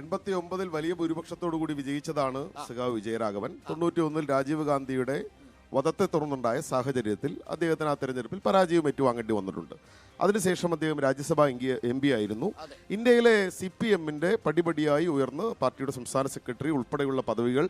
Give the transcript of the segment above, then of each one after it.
എൺപത്തി ഒമ്പതിൽ വലിയ ഭൂരിപക്ഷത്തോടു കൂടി വിജയിച്ചതാണ് സിഗാവ് വിജയരാഘവൻ. തൊണ്ണൂറ്റി ഒന്നിൽ രാജീവ് ഗാന്ധിയുടെ വധത്തെ തുടർന്നുണ്ടായ സാഹചര്യത്തിൽ അദ്ദേഹത്തിന് ആ തെരഞ്ഞെടുപ്പിൽ പരാജയം ഏറ്റുവാങ്ങേണ്ടി വന്നിട്ടുണ്ട്. അതിനുശേഷം അദ്ദേഹം രാജ്യസഭാ എം പി ആയിരുന്നു. ഇന്ത്യയിലെ സി പി എമ്മിന്റെ പടിപടിയായി ഉയർന്ന് പാർട്ടിയുടെ സംസ്ഥാന സെക്രട്ടറി ഉൾപ്പെടെയുള്ള പദവികൾ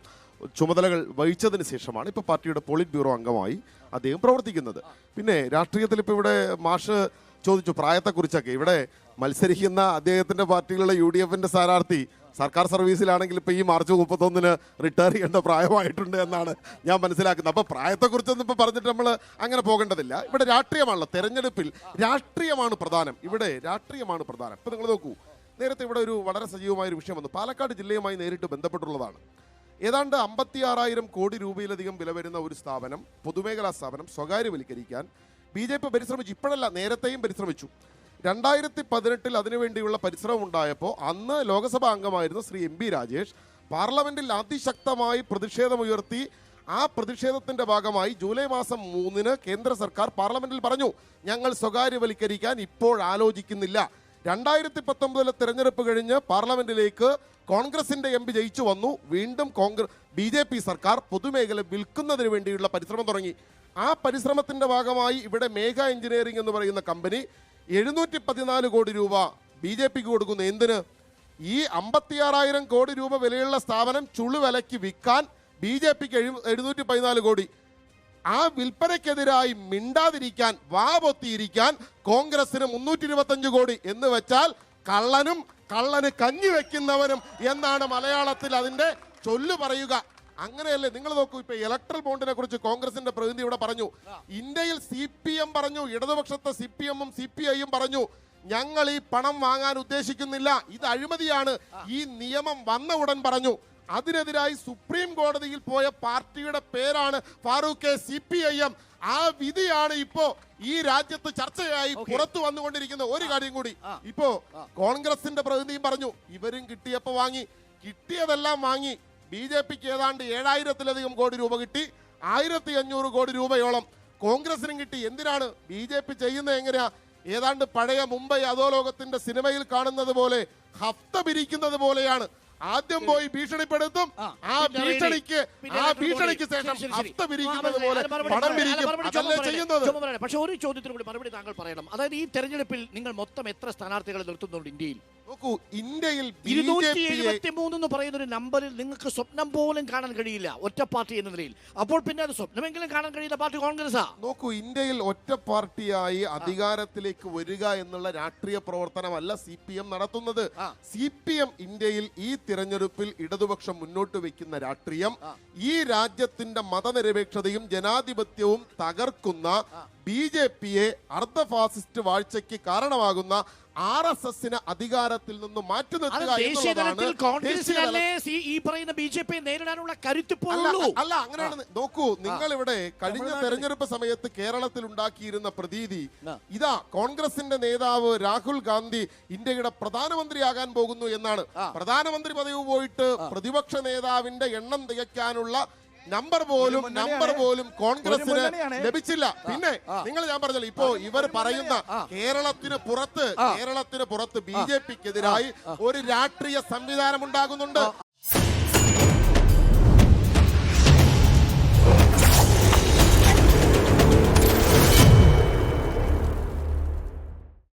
ചുമതലകൾ വഹിച്ചതിന് ശേഷമാണ് ഇപ്പോൾ പാർട്ടിയുടെ പോളിറ്റ് ബ്യൂറോ അംഗമായി അദ്ദേഹം പ്രവർത്തിക്കുന്നത്. പിന്നെ രാഷ്ട്രീയത്തിൽ ഇപ്പോൾ ഇവിടെ മാഷ് ചോദിച്ചു പ്രായത്തെക്കുറിച്ചൊക്കെ. ഇവിടെ മത്സരിക്കുന്ന അദ്ദേഹത്തിന്റെ പാർട്ടിയിലുള്ള യു ഡി എഫിന്റെ സ്ഥാനാർത്ഥി സർക്കാർ സർവീസിലാണെങ്കിൽ ഇപ്പൊ ഈ മാർച്ച് മുപ്പത്തൊന്നിന് റിട്ടയർ ചെയ്യേണ്ട പ്രായമായിട്ടുണ്ട് എന്നാണ് ഞാൻ മനസ്സിലാക്കുന്നത്. അപ്പൊ പ്രായത്തെക്കുറിച്ചൊന്നും ഇപ്പൊ പറഞ്ഞിട്ട് നമ്മൾ അങ്ങനെ പോകേണ്ടതില്ല. ഇവിടെ രാഷ്ട്രീയമാണല്ലോ തെരഞ്ഞെടുപ്പിൽ രാഷ്ട്രീയമാണ് പ്രധാനം. ഇവിടെ രാഷ്ട്രീയമാണ് പ്രധാനം. ഇപ്പൊ നിങ്ങൾ നോക്കൂ നേരത്തെ ഇവിടെ ഒരു വളരെ സജീവമായ ഒരു വിഷയം വന്നു. പാലക്കാട് ജില്ലയുമായി നേരിട്ട് ബന്ധപ്പെട്ടുള്ളതാണ്. ഏതാണ്ട് അമ്പത്തി ആറായിരം കോടി രൂപയിലധികം വില വരുന്ന ഒരു സ്ഥാപനം പൊതുമേഖലാ സ്ഥാപനം സ്വകാര്യവൽക്കരിക്കാൻ ബി ജെ പി പരിശ്രമിച്ചു. ഇപ്പോഴല്ല നേരത്തെയും പരിശ്രമിച്ചു. രണ്ടായിരത്തി പതിനെട്ടിൽ അതിനുവേണ്ടിയുള്ള പരിശ്രമം ഉണ്ടായപ്പോൾ അന്ന് ലോക്സഭാ അംഗമായിരുന്ന ശ്രീ എം രാജേഷ് പാർലമെന്റിൽ അതിശക്തമായി പ്രതിഷേധമുയർത്തി ആ പ്രതിഷേധത്തിന്റെ ഭാഗമായി ജൂലൈ മാസം മൂന്നിന് കേന്ദ്ര സർക്കാർ പാർലമെന്റിൽ പറഞ്ഞു ഞങ്ങൾ സ്വകാര്യവൽക്കരിക്കാൻ ഇപ്പോൾ ആലോചിക്കുന്നില്ല. രണ്ടായിരത്തി പത്തൊമ്പതിലെ തെരഞ്ഞെടുപ്പ് കഴിഞ്ഞ് പാർലമെന്റിലേക്ക് കോൺഗ്രസിന്റെ എം പി ജയിച്ചു വന്നു. വീണ്ടും കോൺഗ്രസ് ബി ജെ പി സർക്കാർ പൊതുമേഖല വിൽക്കുന്നതിന് വേണ്ടിയുള്ള പരിശ്രമം തുടങ്ങി. ആ പരിശ്രമത്തിന്റെ ഭാഗമായി ഇവിടെ മേഘ എഞ്ചിനീയറിംഗ് എന്ന് പറയുന്ന കമ്പനി എഴുന്നൂറ്റി പതിനാല് കോടി രൂപ ബി ജെ പിക്ക് കൊടുക്കുന്നു. എന്തിന്? ഈ അമ്പത്തിയാറായിരം കോടി രൂപ വിലയുള്ള സ്ഥാപനം ചുളുവിലയ്ക്ക് വിൽക്കാൻ ബി ജെ പിക്ക് എഴുന്നൂറ്റി പതിനാല് കോടി. ആ വിൽപ്പനയ്ക്കെതിരായി മിണ്ടാതിരിക്കാൻ വാപൊത്തിയിരിക്കാൻ കോൺഗ്രസിന് മുന്നൂറ്റി ഇരുപത്തഞ്ച് കോടി എന്ന് വെച്ചാൽ കള്ളനും കള്ളന് കഞ്ഞി വെക്കുന്നവനും എന്നാണ് മലയാളത്തിൽ അതിന്റെ ചൊല്ലു പറയുക. അങ്ങനെയല്ലേ നിങ്ങൾ നോക്കൂ ഇപ്പൊ ഇലക്ട്രൽ ബോണ്ടിനെ കുറിച്ച് കോൺഗ്രസിന്റെ പ്രതിനിധി ഇവിടെ പറഞ്ഞു. ഇന്ത്യയിൽ സി പി എം പറഞ്ഞു ഇടതുപക്ഷത്തെ സി പി എമ്മും സി പി ഐയും പറഞ്ഞു. ഞങ്ങൾ ഈ പണം വാങ്ങാൻ ഉദ്ദേശിക്കുന്നില്ല. ഇത് അഴിമതിയാണ്. ഈ നിയമം വന്ന ഉടൻ പറഞ്ഞു. അതിനെതിരായി സുപ്രീം കോടതിയിൽ പോയ പാർട്ടിയുടെ പേരാണ് Farooq C P I M ആ വിധിയാണ് ഇപ്പോ ഈ രാജ്യത്ത് ചർച്ചയായി പുറത്തു വന്നുകൊണ്ടിരിക്കുന്ന ഒരു കാര്യം കൂടി. ഇപ്പോ കോൺഗ്രസിന്റെ പ്രതിനിധിയും പറഞ്ഞു ഇവരും കിട്ടിയപ്പോ വാങ്ങി. കിട്ടിയതെല്ലാം വാങ്ങി. ബി ജെ പിക്ക് ഏതാണ്ട് ഏഴായിരത്തിലധികം കോടി രൂപ കിട്ടി. ആയിരത്തി അഞ്ഞൂറ് കോടി രൂപയോളം കോൺഗ്രസിനും കിട്ടി. എന്തിനാണ് ബി ജെ പി ചെയ്യുന്നത് എങ്ങനെയാ? ഏതാണ്ട് പഴയ മുംബൈ അധോലോകത്തിന്റെ സിനിമയിൽ കാണുന്നത് പോലെ ഹഫ്ത പിരിക്കുന്നത് പോലെയാണ്. ആദ്യം പോയി ഭീഷണിപ്പെടുത്തും. ആ, ഭീഷണിക്ക് ആ ഭീഷണിക്ക് ശേഷം. ഹഫ്ത പിരിക്കുന്നത് പോലെ പണം പിരിക്കും. അതല്ലേ ചെയ്യുന്നത്? പക്ഷെ ഒരു ചോദ്യത്തിന് കൂടി മറുപടി താങ്കൾ പറയണം. അതായത് ഈ തെരഞ്ഞെടുപ്പിൽ നിങ്ങൾ മൊത്തം എത്ര സ്ഥാനാർത്ഥികളെ നിർത്തുന്നുണ്ട് ഇന്ത്യയിൽ? നോക്കൂ ഇന്ത്യയിൽ എന്ന് പറയുന്ന ഒരു നമ്പറിൽ നിങ്ങൾക്ക് സ്വപ്നം പോലും കാണാൻ കഴിയില്ല ഒറ്റ പാർട്ടി എന്ന നിലയിൽ. അപ്പോൾ പിന്നെ അത് സ്വപ്നമെങ്കിലും കാണാൻ കഴിയില്ല പാർട്ടി കോൺഗ്രസ്. നോക്കൂ ഇന്ത്യയിൽ ഒറ്റ പാർട്ടിയായി അധികാരത്തിലേക്ക് വരിക എന്നുള്ള രാഷ്ട്രീയ പ്രവർത്തനമല്ല സി പി എം നടത്തുന്നത്. സി പി എം ഇന്ത്യയിൽ ഈ തിരഞ്ഞെടുപ്പിൽ ഇടതുപക്ഷം മുന്നോട്ട് വെക്കുന്ന രാഷ്ട്രീയം ഈ രാജ്യത്തിന്റെ മതനിരപേക്ഷതയും ജനാധിപത്യവും തകർക്കുന്ന ബി ജെ പിയെ അർദ്ധ ഫാസിസ്റ്റ് വാഴ്ചയ്ക്ക് കാരണമാകുന്ന ആർ എസ് എസിന് അധികാരത്തിൽ നിന്ന് മാറ്റി അല്ല? അങ്ങനെയാണ്. നോക്കൂ നിങ്ങൾ ഇവിടെ കഴിഞ്ഞ തെരഞ്ഞെടുപ്പ് സമയത്ത് കേരളത്തിൽ ഉണ്ടാക്കിയിരുന്ന പ്രതീതി. ഇതാ കോൺഗ്രസിന്റെ നേതാവ് രാഹുൽ ഗാന്ധി ഇന്ത്യയുടെ പ്രധാനമന്ത്രിയാകാൻ പോകുന്നു എന്നാണ്. പ്രധാനമന്ത്രി പദവി പോയിട്ട് പ്രതിപക്ഷ നേതാവിന്റെ എണ്ണം തികയ്ക്കാനുള്ള നമ്പർ പോലും നമ്പർ പോലും കോൺഗ്രസിന് ലഭിച്ചില്ല. പിന്നെ നിങ്ങൾ ഞാൻ പറഞ്ഞല്ലോ ഇപ്പോ ഇവർ പറയുന്ന കേരളത്തിന് പുറത്ത് കേരളത്തിന് പുറത്ത് ബി ജെ പിക്കെതിരായി ഒരു രാഷ്ട്രീയ സംവിധാനം ഉണ്ടാകുന്നുണ്ട്.